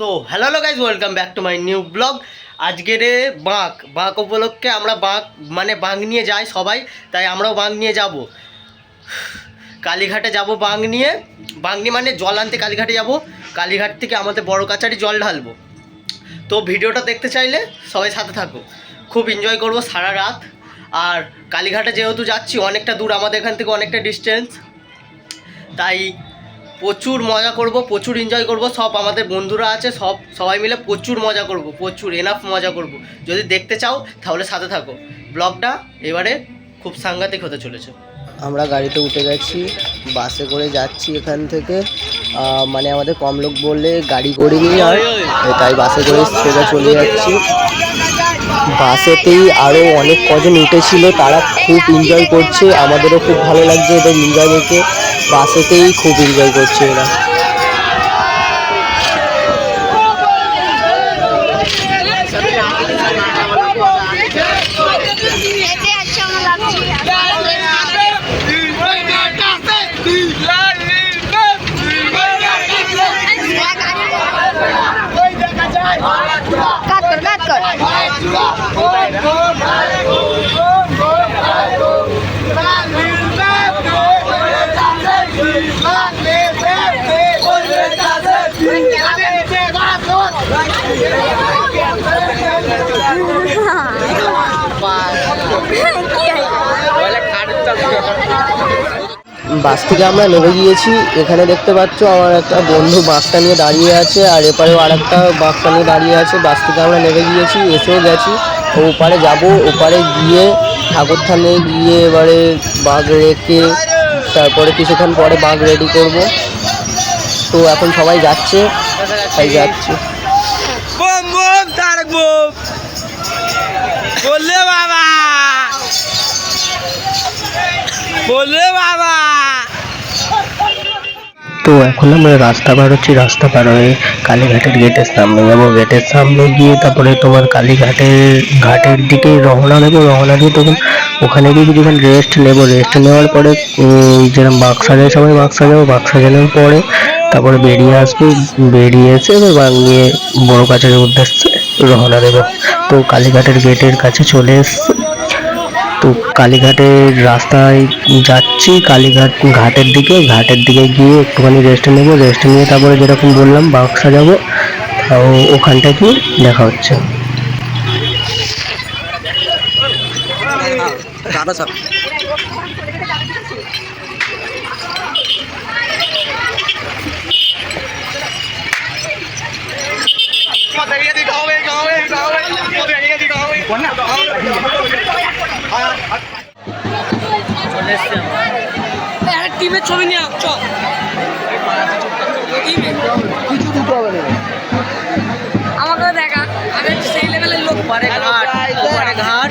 So hello hello guys welcome back to my new blog আজকের বাঁক বাঁক উপলক্ষে আমরা বাঁক মানে বাঁক নিয়ে যাই সবাই, তাই আমরাও বাঁক নিয়ে যাব। কালীঘাটে যাব বাঁক নিয়ে। বাঁক নিয়ে মানে জল আনতে কালীঘাটে যাব। কালীঘাট থেকে আমাদের বড় কাছারি জল ঢালবো। তো ভিডিওটা দেখতে চাইলে সবাই সাথে থাকো। খুব এনজয় করব সারা রাত। আর কালীঘাটে যেহেতু যাচ্ছি, অনেকটা দূর আমাদের এখান থেকে অনেকটা ডিস্টেন্স তাই প্রচুর মজা করব প্রচুর এনজয় করব সব আমাদের বন্ধুরা আছে সব সবাই মিলে প্রচুর মজা করব প্রচুর এনাফ মজা করব। যদি দেখতে চাও তাহলে সাথে থাকো। ব্লগটা এবারে খুব সাংঘাতিক হতে চলেছে। আমরা গাড়িতে উঠে গেছি বাসে করে যাচ্ছি এখান থেকে। মানে আমাদের কম লোক বললে গাড়ি করে নিয়ে আর তাই বাসে করে সোজা চলে যাচ্ছি। বাসেতেই আরও অনেক কজন উঠেছিল তারা খুব এনজয় করছে আমাদেরও খুব ভালো লাগছে এদের এনজয় দেখে। বাসেতেই খুব এনজয় করছে এরা। বাস থেকে আমরা নেমে গিয়েছি। এখানে দেখতে পাচ্ছ আমার একটা বন্ধু বাসটা নিয়ে দাঁড়িয়ে আছে, আর এপারেও আর একটা বাসটা নিয়ে দাঁড়িয়ে আছে। বাস থেকে আমরা নেমে গিয়েছি, এসেও গেছি। ওপারে যাব, ওপারে গিয়ে ঠাকুরথানে গিয়ে এবারে বাঘ রেখে তারপরে কিছুক্ষণ পরে বাঘ রেডি করব। তো এখন সবাই যাচ্ছে, তাই যাচ্ছে। বললে বাবা। তো এখন আমরা রাস্তা পার হচ্ছি, রাস্তা পার হয়ে কালীঘাটের গেটের সামনে যাব। গেটের সামনে গিয়ে তারপরে তোমার কালীঘাটের ঘাটের দিকে রওনা দেবো। রওনা দিয়ে তখন ওখানে গিয়ে কিছুক্ষণ রেস্ট নেব। রেস্ট নেওয়ার পরে যেরকম বাক্সা সাজায় সবাই বাক্সা সাজাবো বাক্সা সাজানোর পরে তারপরে বেরিয়ে আসব। বেরিয়ে এসে এবার বাঘ নিয়ে বড় কাছারির উদ্দেশ্যে রওনা দেবো। তো কালীঘাটের গেটের কাছে চলে এসছে। তো কালীঘাটের রাস্তায় যাচ্ছি, কালীঘাট ঘাটের দিকে ঘাটের দিকে গিয়ে একটুখানি রেস্ট নেব রেস্ট নিয়ে তারপরে যেরকম বললাম বাক্সা যাব ওখানটা কি দেখা হচ্ছে। টিমের ছবি নিয়ে আস চল। আমাকে দেখা আমি সেই লেভেলের লোক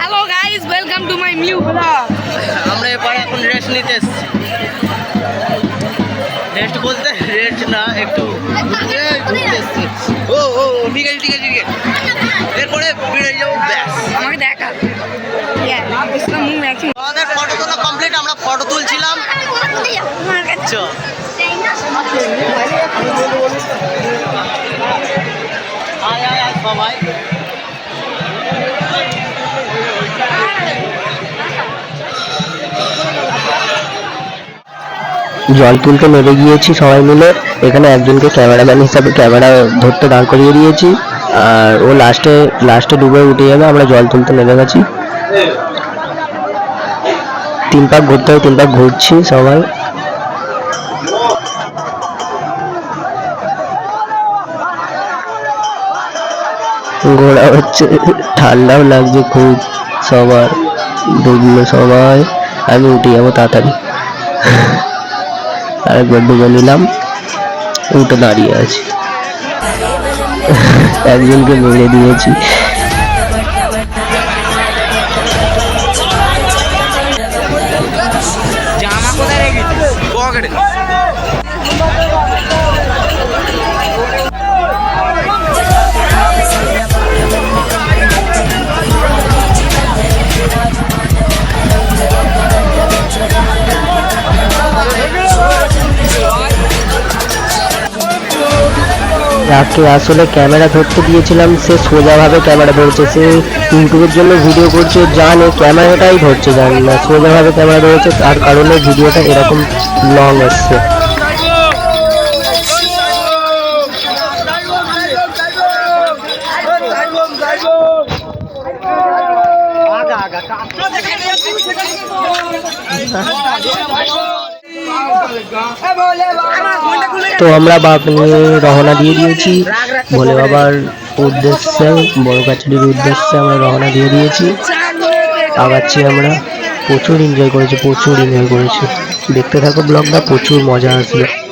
hello guys welcome to my new blog আমরা এবারে এখন রেস্ট নিতে এসেছি। রেস্ট বলতে রেস্ট না একটু ঘুরতে ঘুরতে এসেছি। ও ও ঠিক আছে ঠিক আছে ঠিক আছে। এরপরে বেরিয়ে যাব ব্যাস। ফটো তুলছিলাম। জল তুলতে নেমে গিয়েছি সবাই মিলে। এখানে একজনকে ক্যামেরাম্যান হিসাবে ক্যামেরা ধরতে দাঁড় করিয়ে দিয়েছি। আর ও লাস্টে লাস্টে ডুবে উঠে যাবে, আমরা জল তুলতে নেমে গেছি। তিন পাক ঘুরতে হয় তিন পাক ঘুরছি সবাই। ঘোরা হচ্ছে, ঠান্ডাও লাগছে খুব সবার, ডুবলো সবাই। আমি উঠে যাব তাড়াতাড়ি। আরেকবার ডুবে নিলাম, উঠে দাঁড়িয়ে আছি। একজনকে মেরে দিয়েছি। যাকে আসলে ক্যামেরা ধরতে দিয়েছিলাম, সে সোজাভাবে ক্যামেরা ধরছে, সে ইউটিউবের জন্য ভিডিও করছে জানে ক্যামেরাটাই ধরছে, জানি না, সোজাভাবে ক্যামেরা ধরেছে, তার কারণে ভিডিওটা এরকম লং এসছে। তো আমরা বাপ নিয়ে রহনা দিয়ে দিয়েছি। ভোলে বাবার উদ্দেশ্যে, বড় কাছড়ির উদ্দেশ্যে আমরা রহনা দিয়ে দিয়েছি। আগাচ্ছি আমরা। প্রচুর এনজয় করেছি, প্রচুর এনজয় করেছি। দেখতে থাকো ব্লগটা প্রচুর মজা আসবে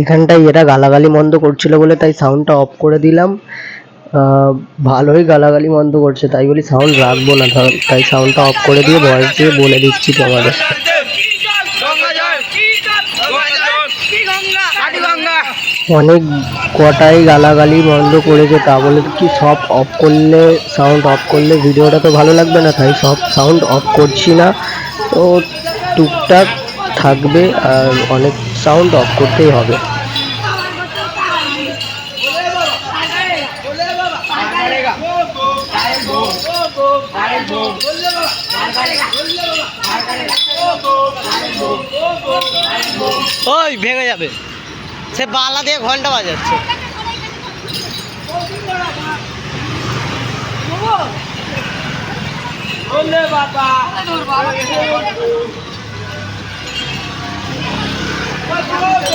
এখানটায় এরা গালাগালি বন্ধ করছিল বলে তাই সাউন্ডটা অফ করে দিলাম। ভালোই গালাগালি বন্ধ করছে, তাই বলি সাউন্ড রাখব না তাই- তাই সাউন্ডটা অফ করে দিয়ে ভয়েস দিয়ে বলে দিচ্ছি তোমাদের। অনেক কটাই গালাগালি বন্ধ করেছে, তা বলে কি সব অফ করলে সাউন্ড অফ করলে ভিডিওটা তো ভালো লাগবে না, তাই সব সাউন্ড অফ করছি না। তো টুকটাক থাকবে আর অনেক সাউন্ড অফ করতেই হবে। ওই ভেঙে যাবে। সে বালা দিয়ে ঘণ্টা বাজাচ্ছে।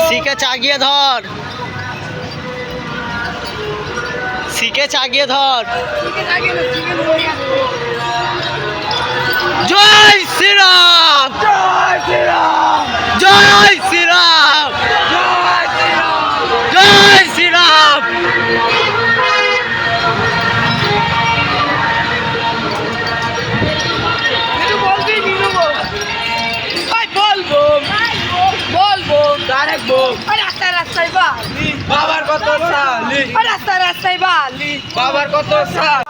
শিখে চাগিয়ে ধর। শিখে চাগিয়ে ধর। জয় শ্রীরাম। জয় শ্রীরাম। জয় শ্রীরাম। জয় শ্রীরাম। বলব রাস্তায় রাস্তায় বালি বাবার কত সালি রাস্তায় রাস্তায় বালি বাবার কত সাল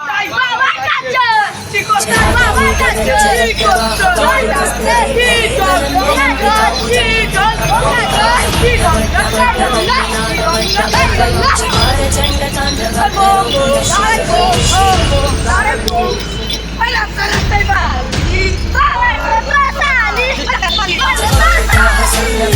রাস্তায় রাস্তায় বালি আরে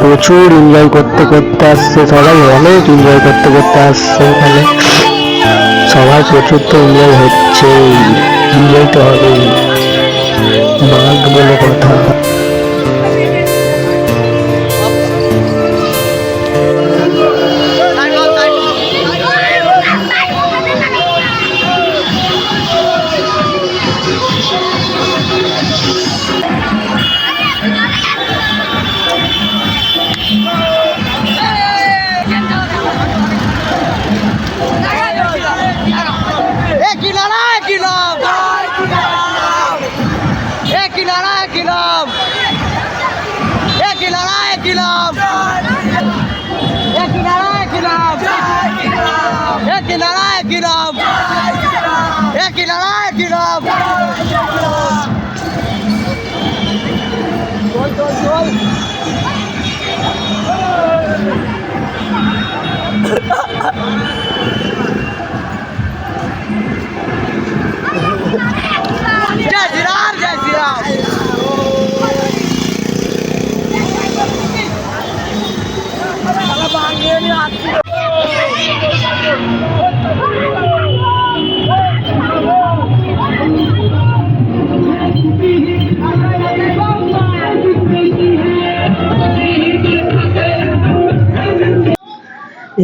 প্রচুর এনজয় করতে করতে আসছে, সবাই অনেক এনজয় করতে করতে আসছে এখানে। সবাই প্রচুর তো এনজয় হচ্ছে এনজয় তো হবে বাঘ বলে কথা।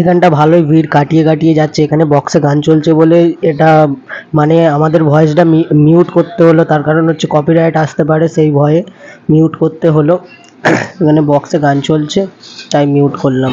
এখানটা ভালোই ভিড়, কাটিয়ে কাটিয়ে যাচ্ছে। এখানে বক্সে গান চলছে বলে এটা মানে আমাদের ভয়েসটা মিউট করতে হলো। তার কারণ হচ্ছে কপিরাইট আসতে পারে সেই ভয়ে মিউট করতে হলো। এখানে বক্সে গান চলছে, তাই মিউট করলাম।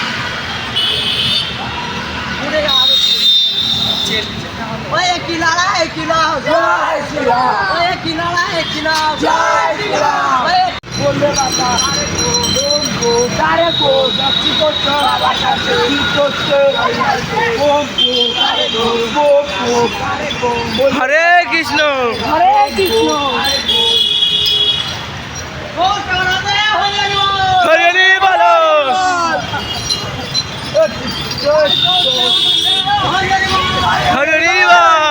হরে কৃষ্ণ। হরে কৃষ্ণ। হরে বল। হরে বলো।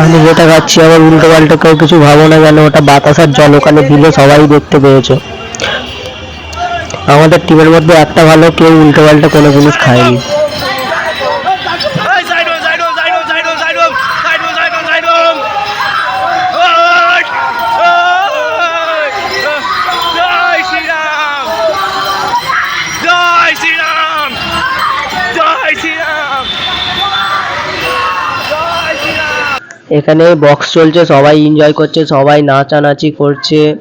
আমি যেটা খাচ্ছি আবার উল্টো পাল্টা কেউ কিছু ভাবো না কেন ওটা বাতাসার জল ওখানে দিলে সবাই দেখতে পেয়েছে। আমাদের টিমের মধ্যে একটা ভালো কেউ উল্টো পাল্টা কোনো জিনিস খায়নি। এখানে বক্স চলছে সবাই এনজয় করছে সবাই নাচানাচি করছে।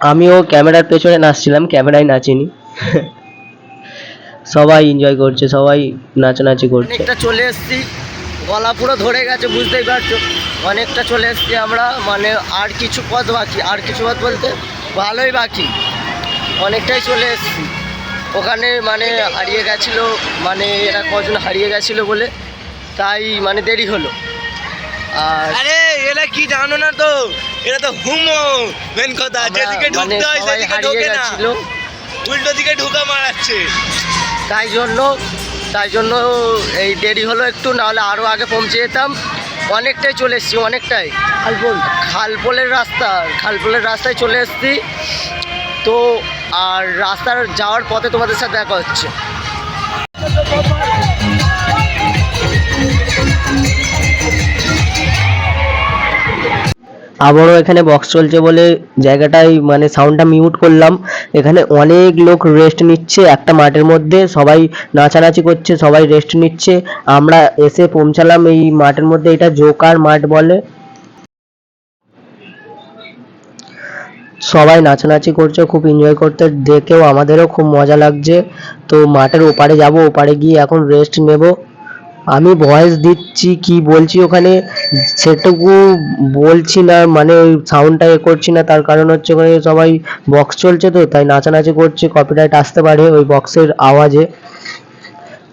আমিও ক্যামেরার পেছনে নাচছিলাম ক্যামেরায় নাচিনি। সবাই এনজয় করছে সবাই নাচানাচি করছে। অনেকটা চলে এসেছি। গলা পুরো ধরে গেছে বুঝতেই পারছ। অনেকটা চলে এসেছি আমরা মানে আর কিছু পথ বাকি আর কিছু পথ বলতে ভালোই বাকি। অনেকটাই চলে এসেছি। ওখানে মানে হারিয়ে গেছিল মানে এরা কজন হারিয়ে গেছিল বলে তাই মানে দেরি হলো। আর এরা কি জানো না তো? এরা তো হুমো মেন কথা। যেদিকে মানে ঢুকতে হয় সেদিকে ঢোকে না। উল্টো দিকে ঢুকা মারাচ্ছে। তাই জন্য তাই জন্য এই দেরি হলো একটু নাহলে আরও আগে পৌঁছে যেতাম। অনেকটাই চলে এসেছি অনেকটাই। খালপোল। খালপোলের রাস্তা খালপোলের রাস্তায় চলে এসছি। তো আর রাস্তার যাওয়ার পথে তোমাদের সাথে দেখা হচ্ছে। আবারও এখানে বক্স চলছে বলে জায়গাটায় মানে সাউন্ডটা মিউট করলাম। এখানে অনেক লোক রেস্ট নিচ্ছে একটা মাঠের মধ্যে, সবাই নাচানাচি করছে, সবাই রেস্ট নিচ্ছে। আমরা এসে পৌঁছালাম এই মাঠের মধ্যে, এটা জোকার মাঠ বলে। সবাই নাচানাচি করছে, খুব এনজয় করতে দেখেও আমাদেরও খুব মজা লাগছে। তো মাঠের ওপারে যাব, ওপারে গিয়ে এখন রেস্ট নেব। আমি ভয়েস দিচ্ছি, কি বলছি ওখানে? সেটুকু বলছি না মানে ওই সাউন্ডটা এ করছি না, তার কারণ হচ্ছে ওখানে সবাই বক্স চলছে তো, তাই নাচানাচি করছে কপিরাইট আসতে পারে ওই বক্সের আওয়াজে।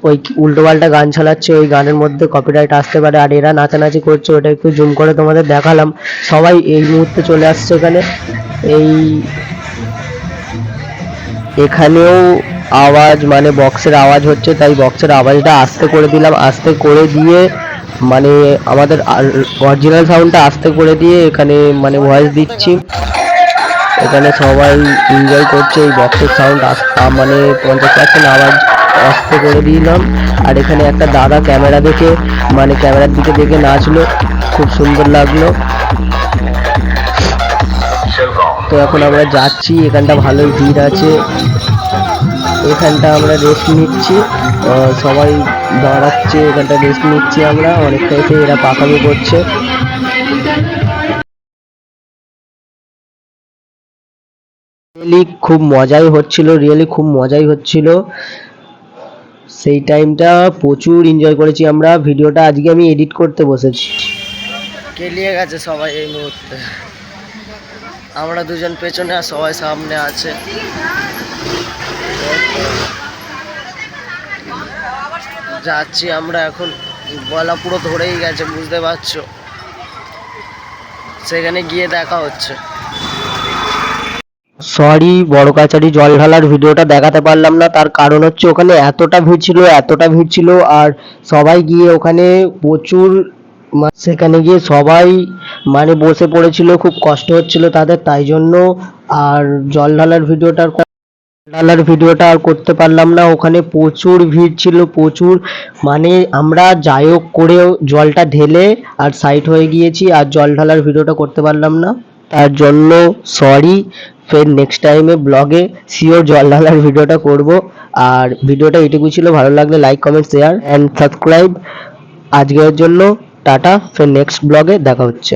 ওই উল্টো পাল্টা গান চালাচ্ছে, ওই গানের মধ্যে কপিরাইট আসতে পারে, আর এরা নাচানাচি করছে, ওটা একটু জুম করে তোমাদের দেখালাম। সবাই এই মুহূর্তে চলে আসছে এখানে। এই এখানেও আওয়াজ মানে বক্সের আওয়াজ হচ্ছে, তাই বক্সের আওয়াজটা আস্তে করে দিলাম, আস্তে করে দিয়ে মানে আমাদের অরিজিনাল সাউন্ডটা আস্তে করে দিয়ে এখানে মানে ভয়েস দিচ্ছি। এখানে সবাই এনজয় করছে, এই বক্সের সাউন্ড মানে পঞ্চাশ পার্সেন্ট আওয়াজ আস্তে করে দিলাম। আর এখানে একটা দাদা ক্যামেরা দেখে মানে ক্যামেরার দিকে দেখে নাচলো, খুব সুন্দর লাগল। তো এখন আমরা যাচ্ছি, এখানটা ভালোই ভিড় আছে। এখানটা আমরা রেস্ট নিচ্ছি। সবাই দাঁড়াচ্ছে, এখানটা রেস্ট নিচ্ছি আমরা। অনেকটা এসে এরা পাকামি করছে। রিয়েলি খুব মজাই হচ্ছিল রিয়েলি খুব মজাই হচ্ছিল। সেই টাইমটা প্রচুর এনজয় করেছি আমরা। ভিডিওটা আজকে আমি এডিট করতে বসেছি। কেলিয়ে গেছে সবাই এই মুহূর্তে। আমরা দুজন পেছনে আর সবাই সামনে আছে। যাচ্ছি আমরা এখন। গলা পুরো ধরেই গেছে, বুঝতে পারছ? সেখানে গিয়ে দেখা হচ্ছে। সরি বড় কাচারি জল ঢালার ভিডিওটা দেখাতে পারলাম না, তার কারণ হচ্ছে ওখানে এতটা ভিড় ছিল, এতটা ভিড় ছিল, আর সবাই গিয়ে ওখানে প্রচুর সেখানে গিয়ে সবাই মানে বসে পড়েছিল, খুব কষ্ট হচ্ছিল তাদের, তাই জন্য আর জল ঢালার ভিডিওটা ঢালার ভিডিওটা আর করতে পারলাম না। ওখানে প্রচুর ভিড় ছিল, প্রচুর। মানে আমরা যাই হোক করেও জলটা ঢেলে আর সাইড হয়ে গিয়েছি আর জল ঢালার ভিডিওটা করতে পারলাম না। তার জন্য সরি ফের নেক্সট টাইমে ব্লগে শিওর জল ঢালার ভিডিওটা করব। আর ভিডিওটা এটুকু ছিল, ভালো লাগলে like comment share and subscribe আজকের জন্য টাটা, ফের নেক্সট ব্লগে দেখা হচ্ছে।